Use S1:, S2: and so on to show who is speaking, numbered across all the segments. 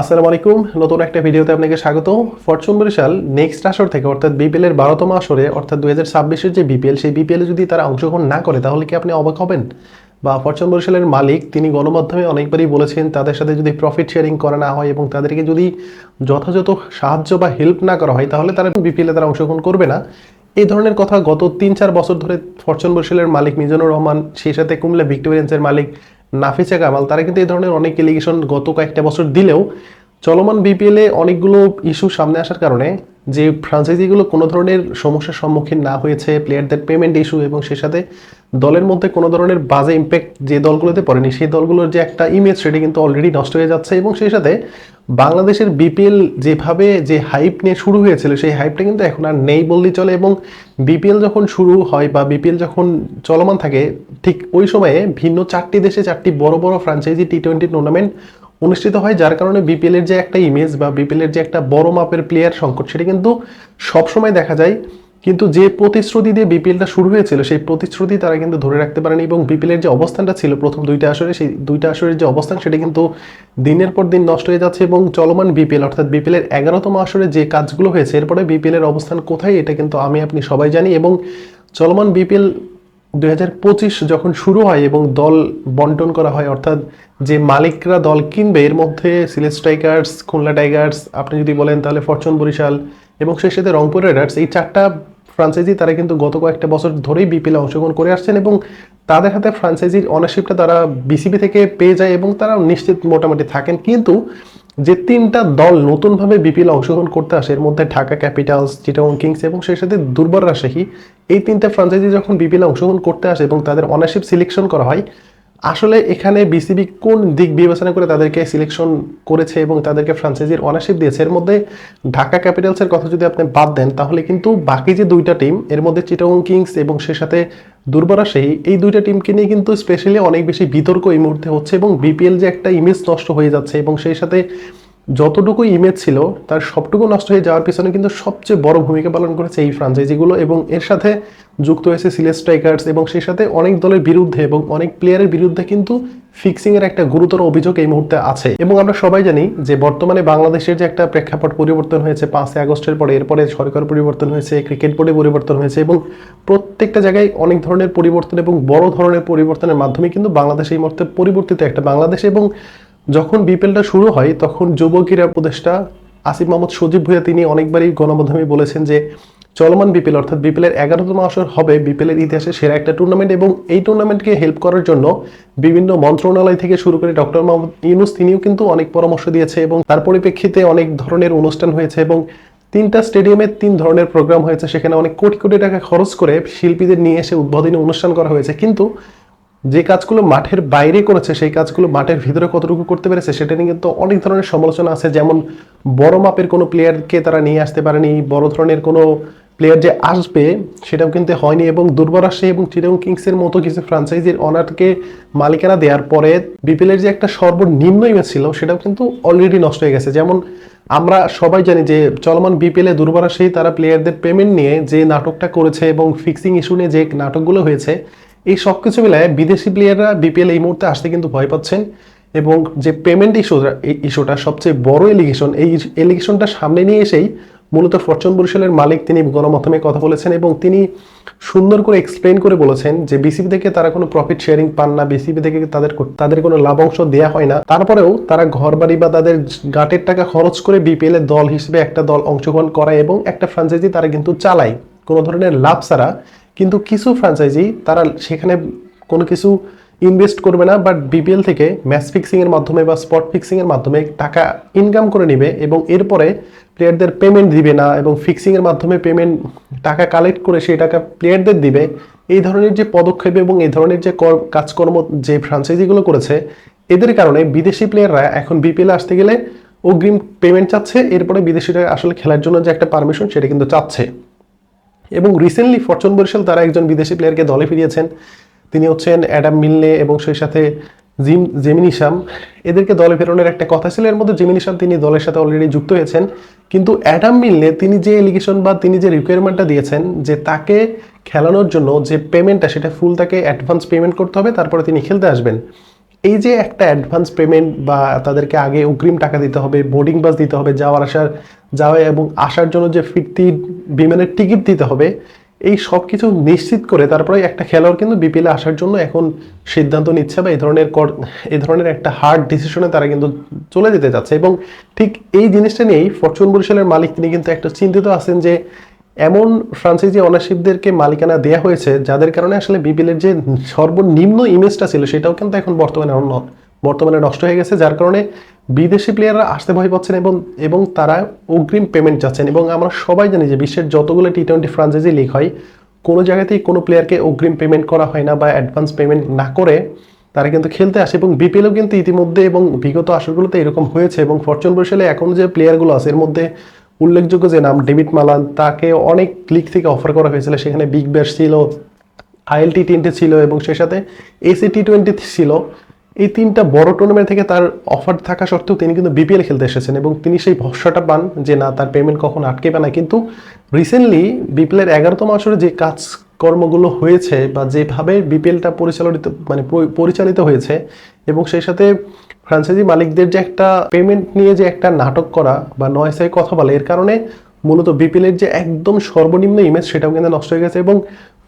S1: আসসালামু আলাইকুম, নতুন একটা ভিডিওতে আপনাকে স্বাগত ফরচুন বরিশাল নেক্সট আসর থেকে অর্থাৎ বিপিএল এর বারোতম আসরে, অর্থাৎ দুই হাজার ছাব্বিশের যে বিপিএল, সেই বিপিএল যদি তারা অংশগ্রহণ না করে, তাহলে কি আপনি অবাক হবেন? বা ফরচুন বরিশালের মালিক, তিনি গণমাধ্যমে অনেকবারই বলেছেন, তাদের সাথে যদি প্রফিট শেয়ারিং করা না হয় এবং তাদেরকে যদি যথাযথ সাহায্য বা হেল্প না করা হয়, তাহলে তারা বিপিএল তারা অংশগ্রহণ করবে না। এই ধরনের কথা গত তিন চার বছর ধরে ফরচুন বরিশালের মালিক মিজানুর রহমান, সেই সাথে কুমিল্লা ভিক্টোরিয়ান্সের মালিক নাফিসা কামাল, তারা কিন্তু এই ধরনের অনেক এলিগেশন গত কয়েকটা বছর দিলেও চলমান বিপিএলে অনেকগুলো ইস্যু সামনে আসার কারণে যে ফ্রাঞ্চাইজিগুলো কোনো ধরনের সমস্যার সম্মুখীন না হয়েছে প্লেয়ারদের পেমেন্ট ইস্যু এবং সে সাথে দলের মধ্যে কোনো ধরনের বাজে ইম্প্যাক্ট যে দলগুলোতে পড়েনি, সেই দলগুলোর যে একটা ইমেজ সেটি কিন্তু অলরেডি নষ্ট হয়ে যাচ্ছে এবং সেই সাথে বাংলাদেশের বিপিএল যেভাবে যে হাইপ নিয়ে শুরু হয়েছিল, সেই হাইপটা কিন্তু এখন আর নেই বললেই চলে এবং বিপিএল যখন শুরু হয় বা বিপিএল যখন চলমান থাকে, ঠিক ওই সময়ে ভিন্ন চারটি দেশে চারটি বড় বড় ফ্রাঞ্চাইজি টি টোয়েন্টি টুর্নামেন্ট অনুষ্ঠিত হয়, যার কারণে বিপিএল এর যে একটা ইমেজ বা বিপিএল এর যে একটা বড় মাপের প্লেয়ার সংকট, সেটা কিন্তু সবসময় দেখা যায়। কিন্তু যে প্রতিশ্রুতি দিয়ে বিপিএলটা শুরু হয়েছিল, সেই প্রতিশ্রুতি তারা কিন্তু ধরে রাখতে পারেনি এবং বিপিএল এর যে অবস্থানটা ছিল, প্রথম দুইটা আসরে, সেই দুইটা আসরের যে অবস্থান, সেটা কিন্তু দিনের পর দিন নষ্ট হয়ে যাচ্ছে এবং চলমান বিপিএল অর্থাৎ বিপিএল এর এগারোতম আসরে যে কাজগুলো হয়েছে, এরপরে বিপিএল এর অবস্থান কোথায়, এটা কিন্তু আমি, আপনি সবাই জানি এবং চলমান বিপিএল দু হাজার পঁচিশ যখন শুরু হয় এবং দল বন্টন করা হয়, অর্থাৎ যে মালিকরা দল কিনবে, এর মধ্যে সিলেট স্ট্রাইকার্স, খুলনা টাইগার্স, আপনি যদি বলেন তাহলে ফরচুন বরিশাল এবং সেই সাথে রংপুর রাইডার্স, এই চারটা ফ্রাঞ্চাইজি তারা কিন্তু গত কয়েকটা বছর ধরেই বিপিএল অংশগ্রহণ করে আসছেন এবং তাদের হাতে ফ্রাঞ্চাইজির অনারশিপটা তারা বিসিবি থেকে পেয়ে যায় এবং তারা নিশ্চিত মোটামুটি থাকেন। কিন্তু যে তিনটা দল নতুনভাবে বিপিএল অংশগ্রহণ করতে আসে, এর মধ্যে ঢাকা ক্যাপিটালস, চিটাগং কিংস এবং সেই সাথে দুর্বল রাজশাহী, এই তিনটা ফ্রাঞ্চাইজি যখন বিপিএল অংশগ্রহণ করতে আসে এবং তাদের অনারশিপ সিলেকশন করা হয় আসলে এখানে বিসিবি কোন দিক বিবেচনা করে তাদেরকে সিলেকশন করেছে এবং তাদেরকে ফ্রাঞ্চাইজির অনারশিপ দিয়েছে? এর মধ্যে ঢাকা ক্যাপিটালসের কথা যদি আপনি বাদ দেন, তাহলে কিন্তু বাকি যে দুইটা টিম এর মধ্যে চিটাগং কিংস এবং সে সাথে দুর্বরাশাহী এই দুইটা টিমকে নিয়ে কিন্তু স্পেশালি অনেক বেশি বিতর্ক এই মুহূর্তে হচ্ছে এবং বিপিএল যে একটা ইমেজ নষ্ট হয়ে যাচ্ছে এবং সেই সাথে যতটুকু ইমেজ ছিল, তার সবটুকু নষ্ট হয়ে যাওয়ার পিছনে কিন্তু সবচেয়ে বড় ভূমিকা পালন করেছে এই ফ্রাঞ্চাইজিগুলো এবং এর সাথে যুক্ত হয়েছে সিলেট স্ট্রাইকার্স এবং সেই সাথে অনেক দলের বিরুদ্ধে এবং অনেক প্লেয়ারের বিরুদ্ধে কিন্তু ফিক্সিং এর একটা গুরুতর অভিযোগ এই মুহূর্তে আছে। এবং আমরা সবাই জানি যে বর্তমানে বাংলাদেশের যে একটা প্রেক্ষাপট পরিবর্তন হয়েছে পাঁচই আগস্টের পরে, এরপরে সরকার পরিবর্তন হয়েছে ক্রিকেট বোর্ডে পরিবর্তন হয়েছে এবং প্রত্যেকটা জায়গায় অনেক ধরনের পরিবর্তন এবং বড় ধরনের পরিবর্তনের মাধ্যমে কিন্তু বাংলাদেশ এই মুহূর্তে পরিবর্তিত একটা বাংলাদেশ এবং যখন বিপিএলটা শুরু হয়, তখন যুব ক্রীড়া উপদেষ্টা আসিফ মোহাম্মদ সজীব ভুইয়া তিনি অনেকবারই গণমাধ্যমে বলেছেন যে, চলমান বিপিএল অর্থাৎ বিপিএল এর এগারোতম আসর হবে বিপিএল এর ইতিহাসে সেরা একটা টুর্নামেন্ট এবং এই টুর্নামেন্টকে হেল্প করার জন্য বিভিন্ন মন্ত্রণালয় থেকে শুরু করে ডক্টর মোহাম্মদ ইউনুস তিনিও কিন্তু অনেক পরামর্শ দিয়েছে এবং তার পরিপ্রেক্ষিতে অনেক ধরনের অনুষ্ঠান হয়েছে এবং তিনটা স্টেডিয়ামে তিন ধরনের প্রোগ্রাম হয়েছে। সেখানে অনেক কোটি কোটি টাকা খরচ করে শিল্পীদের নিয়ে এসে উদ্বোধনী অনুষ্ঠান করা হয়েছে। কিন্তু যে কাজগুলো মাঠের বাইরে করেছে, সেই কাজগুলো মাঠের ভিতরে কতটুকু করতে পেরেছে, সেটা নিয়ে কিন্তু অনেক ধরনের সমালোচনা আছে। যেমন বড় মাপের কোনো প্লেয়ারকে তারা নিয়ে আসতে পারেনি, বড় ধরনের কোনো প্লেয়ার যে আসবে, সেটাও কিন্তু হয়নি এবং দুর্বার আসে এবং চিরং কিংসের মতো কিছু ফ্রাঞ্চাইজির অনারকে মালিকানা দেওয়ার পরে বিপিএলের যে একটা সর্বনিম্ন ইমেজ ছিল, সেটাও কিন্তু অলরেডি নষ্ট হয়ে গেছে। যেমন আমরা সবাই জানি যে চলমান বিপিএলে দুর্বার আসেই তারা প্লেয়ারদের পেমেন্ট নিয়ে যে নাটকটা করেছে এবং ফিক্সিং ইস্যু নিয়ে যে নাটকগুলো হয়েছে এই সব কিছু মিলায় বিদেশি প্লেয়াররা বিপিএল এই মুহূর্তে আসতে কিন্তু ভয় পাচ্ছেন এবং যে পেমেন্ট ইস্যুটা এই ইস্যুটা সবচেয়ে বড় এলিগেশন এই এলিগেশনটা সামনে নিয়ে এসেই মূলত ফরচুন বরিশালের মালিক তিনি গণমাধ্যমে কথা বলেছেন এবং তিনি সুন্দর করে এক্সপ্লেন করে বলেছেন যে বিসিবি থেকে তারা কোনো প্রফিট শেয়ারিং পান না বিসিবি থেকে তাদের তাদের কোনো লাভ অংশ দেওয়া হয় না। তারপরেও তারা ঘর বাড়ি বা তাদের গাটের টাকা খরচ করে বিপিএল এর দল হিসেবে একটা দল অংশগ্রহণ করায় এবং একটা ফ্রাঞ্চাইজি তারা কিন্তু চালায়। কোনো ধরনের লাভ ছাড়া কিন্তু কিছু ফ্রাঞ্চাইজি তারা সেখানে কোনো কিছু ইনভেস্ট করবে না বাট বিপিএল থেকে ম্যাচ ফিক্সিংয়ের মাধ্যমে বা স্পট ফিক্সিংয়ের মাধ্যমে টাকা ইনকাম করে নেবে এবং এরপরে প্লেয়ারদের পেমেন্ট দিবে না এবং ফিক্সিংয়ের মাধ্যমে পেমেন্ট টাকা কালেক্ট করে সেই টাকা প্লেয়ারদের দিবে। এই ধরনের যে পদক্ষেপ এবং এই ধরনের যে কাজকর্ম যে ফ্রাঞ্চাইজিগুলো করেছে, এদের কারণে বিদেশি প্লেয়াররা এখন বিপিএল আসতে গেলে অগ্রিম পেমেন্ট চাচ্ছে। এরপরে বিদেশিরা আসলে খেলার জন্য যে একটা পারমিশন সেটা কিন্তু চাচ্ছে। এবং রিসেন্টলি ফরচুন বরিশাল তারা একজন বিদেশি প্লেয়ারকে দলে ফিরিয়েছেন। তিনি হচ্ছেন অ্যাডাম মিলনে এবং সেই সাথে জিম জেমিনিশাম এদেরকে দলে ফেরানোর একটা কথা ছিল, এর মধ্যে জেমিনিশাম তিনি দলের সাথে অলরেডি যুক্ত হয়েছেন। কিন্তু অ্যাডাম মিলনে তিনি যে এলিগেশন বা তিনি যে রিকোয়ারমেন্টটা দিয়েছেন যে তাকে খেলানোর জন্য যে পেমেন্টটা সেটা ফুল তাকে অ্যাডভান্স পেমেন্ট করতে হবে, তারপরে তিনি খেলতে আসবেন। এই যে একটা অ্যাডভান্স পেমেন্ট বা তাদেরকে আগে অগ্রিম টাকা দিতে হবে বোর্ডিং বাস দিতে হবে, যাওয়ার আসার যাওয়া এবং আসার জন্য যে ফিরতি বিমানের টিকিট দিতে হবে, এই সব কিছু নিশ্চিত করে তারপরে একটা খেলোয়াড় কিন্তু বিপিএলে আসার জন্য এখন সিদ্ধান্ত নিচ্ছে বা এই ধরনের এই ধরনের একটা হার্ড ডিসিশনে তারা কিন্তু চলে যেতে যাচ্ছে এবং ঠিক এই জিনিসটা নিয়েই ফরচুন বরিশালের মালিক তিনি কিন্তু একটা চিন্তিত আছেন যে, এমন ফ্রান্সাইজি অনারশিপদেরকে মালিকানা দেওয়া হয়েছে যাদের কারণে আসলে বিপিএলের যে সর্বনিম্ন ইমেজটা ছিল সেটাও কিন্তু এখন বর্তমানে অন্য- বর্তমানে নষ্ট হয়ে গেছে, যার কারণে বিদেশি প্লেয়াররা আসতে ভয় পাচ্ছেন এবং এবং তারা অগ্রিম পেমেন্ট চাচ্ছেন এবং আমরা সবাই জানি যে বিশ্বের যতগুলো টি টোয়েন্টি ফ্রাঞ্চাইজি লিগ হয়, কোনো জায়গাতেই কোনো প্লেয়ারকে অগ্রিম পেমেন্ট করা হয় না বা অ্যাডভান্স পেমেন্ট না করে তারা কিন্তু খেলতে আসে এবং বিপিএলও কিন্তু ইতিমধ্যে এবং বিগত আসরগুলোতে এরকম হয়েছে এবং ফরচুন বরিশালে এখন যে প্লেয়ারগুলো আছে, এর মধ্যে উল্লেখযোগ্য যে নাম ডেভিড মালান তাকে অনেক লিগ থেকে অফার করা হয়েছিল, সেখানে বিগ ব্যাশ ছিল আইএল টি টোয়েন্টি ছিল এবং সেই সাথে এসি টি টোয়েন্টি ছিল। এই তিনটা বড় টুর্নামেন্ট থেকে তার অফার থাকা সত্ত্বেও তিনি কিন্তু বিপিএল খেলতে এসেছেন এবং তিনি সেই ভরসাটা পান যে না, তার পেমেন্ট কখন আটকেবে না। কিন্তু রিসেন্টলি বিপিএলের এগারোতম আসরে যে কাজকর্মগুলো হয়েছে বা যেভাবে বিপিএলটা পরিচালিত মানে পরিচালিত হয়েছে এবং সেই সাথে ফ্রান্সাইজি মালিকদের যে একটা পেমেন্ট নিয়ে যে একটা নাটক করা বা নয়সাই কথা বলে, এর কারণে মূলত বিপিএলের যে একদম সর্বনিম্ন ইমেজ সেটাও কিন্তু নষ্ট হয়ে গেছে এবং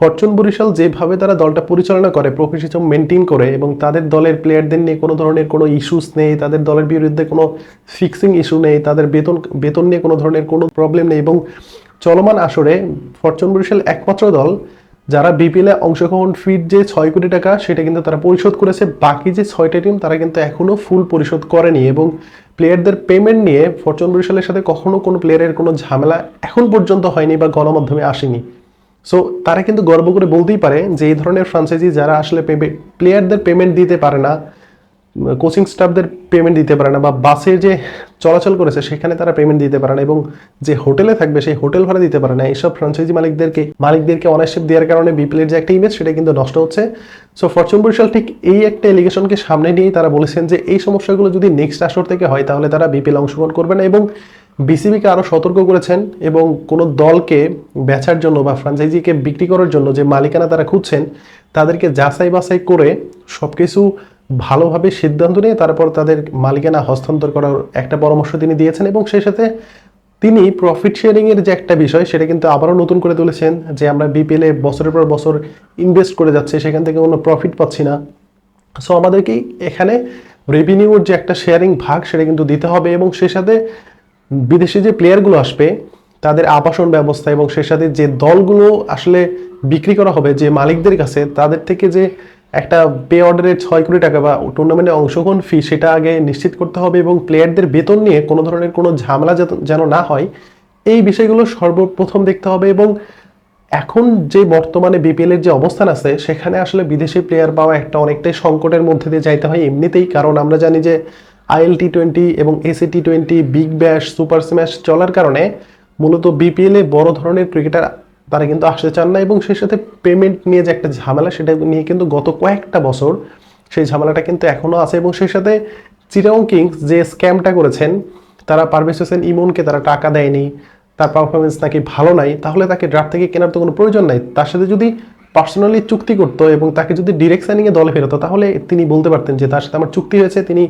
S1: ফরচুন বরিশাল যেভাবে তারা দলটা পরিচালনা করে প্রফেশনিজম মেনটেন করে এবং তাদের দলের প্লেয়ারদের নিয়ে কোনো ধরনের কোনো ইস্যুস নেই, তাদের দলের বিরুদ্ধে কোনো ফিক্সিং ইস্যু নেই, তাদের বেতন বেতন নিয়ে কোনো ধরনের কোনো প্রবলেম নেই এবং চলমান আসরে ফরচুন বরিশাল একমাত্র দল যারা বিপিএলে অংশগ্রহণ ফিট যে ছয় কোটি টাকা সেটা কিন্তু তারা পরিশোধ করেছে, বাকি যে ছয়টা টিম তারা কিন্তু এখনও ফুল পরিশোধ করেনি এবং প্লেয়ারদের পেমেন্ট নিয়ে ফরচুন বরিশালের সাথে কখনো কোনো প্লেয়ারের কোনো ঝামেলা এখন পর্যন্ত হয়নি বা গণমাধ্যমে আসেনি। সো তারা কিন্তু গর্ব করে বলতেই পারে যে এই ধরনের ফ্রাঞ্চাইজি যারা আসলে প্লেয়ারদের পেমেন্ট দিতে পারে না কোচিং স্টাফদের পেমেন্ট দিতে পারে না বা বাসে যে চলাচল করেছে সেখানে তারা পেমেন্ট দিতে পারে না এবং যে হোটেলে থাকবে সেই হোটেল ভাড়া দিতে পারে না। এইসব ফ্রাঞ্চাইজি মালিকদেরকে মালিকদেরকে অনারশিপ দেওয়ার কারণে বিপিএলের যে একটা ইমেজ সেটা কিন্তু নষ্ট হচ্ছে। সো ফরচুন বরিশাল ঠিক এই একটা এলিগেশনকে সামনে নিয়েই তারা বলেছেন যে এই সমস্যাগুলো যদি নেক্সট আসর থেকে হয় তাহলে তারা বিপিএল অংশগ্রহণ করবে না এবং বিসিবিকে আরও সতর্ক করেছেন এবং কোনো দলকে বেচার জন্য বা ফ্রাঞ্চাইজিকে বিক্রি করার জন্য যে মালিকানা তারা খুঁজছেন, তাদেরকে যাচাই বাছাই করে সব কিছু ভালোভাবে সিদ্ধান্ত নিয়ে তারপর তাদের মালিকানা হস্তান্তর করার একটা পরামর্শ তিনি দিয়েছেন এবং সেই সাথে তিনি প্রফিট শেয়ারিং এর যে একটা বিষয়, সেটা কিন্তু আবারও নতুন করে তুলেছেন যে আমরা বিপিএল বছরের পর বছর ইনভেস্ট করে যাচ্ছি, সেখান থেকে কোনো প্রফিট পাচ্ছি না। সো আমাদেরকে এখানে রেভিনিউর যে একটা শেয়ারিং ভাগ, সেটা কিন্তু দিতে হবে এবং সেই সাথে বিদেশি যে প্লেয়ারগুলো আসবে, তাদের আবাসন ব্যবস্থা এবং সেই সাথে যে দলগুলো আসলে বিক্রি করা হবে, যে মালিকদের কাছে, তাদের থেকে যে একটা পে অর্ডারের ছয় কোটি টাকা বা টুর্নামেন্টে অংশগ্রহণ ফি সেটা আগে নিশ্চিত করতে হবে এবং প্লেয়ারদের বেতন নিয়ে কোনো ধরনের কোনো ঝামেলা যেন না হয়, এই বিষয়গুলো সর্বপ্রথম দেখতে হবে এবং এখন যে বর্তমানে বিপিএল এর যে অবস্থান আছে, সেখানে আসলে বিদেশি প্লেয়ার পাওয়া একটা অনেকটাই সংকটের মধ্যে দিয়ে যাইতে হয় এমনিতেই। কারণ আমরা জানি যে আইএল টি টোয়েন্টি এবং AC T twenty, Big Bash, Super Smash চলার কারণে মূলত বিপিএল বড় ধরনের ক্রিকেটার তারা কিন্তু আসতে চান না এবং সেই সাথে পেমেন্ট নিয়ে যে একটা ঝামেলা সেটা নিয়ে কিন্তু গত কয়েকটা বছর সেই ঝামেলাটা কিন্তু এখনও আছে এবং সেই সাথে চিরাং কিংস যে স্ক্যামটা করেছেন, তারা পারভেজ হোসেন ইমনকে তারা টাকা দেয়নি, তার পারফরমেন্স নাকি ভালো নাই, তাহলে তাকে ড্রাফট থেকে কেনার তো কোনো প্রয়োজন নাই। তার সাথে যদি পার্সোনালি চুক্তি করতো এবং তাকে যদি ডিরেক্ট সাইনিংয়ে দলে ফেরতো তাহলে তিনি বলতে পারতেন যে তার সাথে আমার চুক্তি হয়েছে, তিনি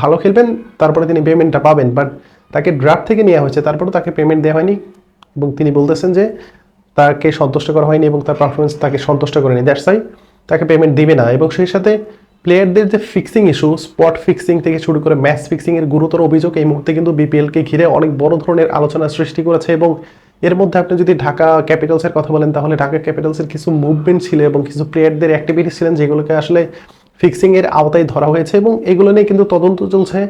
S1: ভালো খেলবেন, তারপরে তিনি পেমেন্টটা পাবেন। বাট তাকে ড্রাফট থেকে নেওয়া হয়েছে তারপরে তাকে পেমেন্ট দেওয়া হয়নি এবং তিনি বলতেছেন যে তাকে সন্তুষ্ট করা হয়নি এবং তার পারফরমেন্স তাকে সন্তুষ্ট করেনি। দ্যাটস ওয়াই তাকে পেমেন্ট দিবে না এবং সেই সাথে প্লেয়ারদের যে ফিক্সিং ইস্যু স্পট ফিক্সিং থেকে শুরু করে ম্যাচ ফিক্সিংয়ের গুরুতর অভিযোগ এই মুহূর্তে কিন্তু বিপিএলকে ঘিরে অনেক বড় ধরনের আলোচনা সৃষ্টি করেছে এবং এর মধ্যে আপনি যদি ঢাকা ক্যাপিটালসের কথা বলেন, তাহলে ঢাকা ক্যাপিটালসের কিছু মুভমেন্ট ছিল এবং কিছু প্লেয়ারদের অ্যাক্টিভিটি ছিলেন যেগুলোকে আসলে ফিক্সিং এর আওতায় ধরা হয়েছে এবং এগুলো নিয়ে কিন্তু তদন্ত চলছে।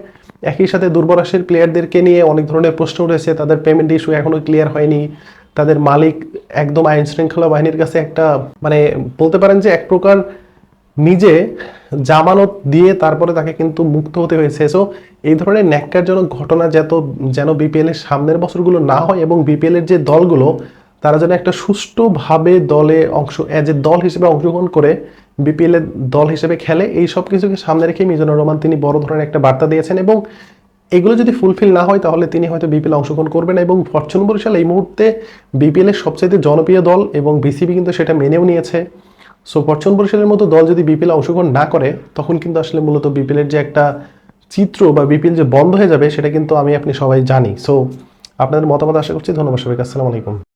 S1: একই সাথে দুর্বরাসের প্লেয়ারদেরকে নিয়ে অনেক ধরনের প্রশ্ন উঠেছে। তাদের পেমেন্ট ইস্যু এখনও ক্লিয়ার হয়নি। তাদের মালিক একদম আইন শৃঙ্খলা বাহিনীর কাছে একটা মানে বলতে পারেন যে এক প্রকার নিজে জামানত দিয়ে তারপরে তাকে কিন্তু মুক্ত হতে হয়েছে। সো এই ধরনের ন্যাক্কারজনক ঘটনা যত, যেন বিপিএল এর সামনের বছরগুলো না হয় এবং বিপিএল এর যে দলগুলো, তারা যেন একটা সুষ্ঠুভাবে দলে অংশ অ্যাজ এ দল হিসেবে অংশগ্রহণ করে বিপিএল এর দল হিসেবে খেলে, এই সব কিছুকে সামনে রেখে মিজানুর রহমান তিনি বড় ধরনের একটা বার্তা দিয়েছেন এবং এগুলো যদি ফুলফিল না হয়, তাহলে তিনি হয়তো বিপিএল অংশগ্রহণ করবেন এবং ফরচুন বরিশাল এই মুহূর্তে বিপিএল এর সবচেয়ে জনপ্রিয় দল এবং বিসিবি কিন্তু সেটা মেনেও নিয়েছে। সো ফরচুন বরিশালের মতো দল যদি বিপিএল অংশগ্রহণ না করে, তখন কিন্তু আসলে মূলত বিপিএলের যে একটা চিত্র বা বিপিএল যে বন্ধ হয়ে যাবে, সেটা কিন্তু আমি, আপনি সবাই জানি। সো আপনাদের মতামত আশা করছি। ধন্যবাদ সবাইকে। আসসালামু আলাইকুম।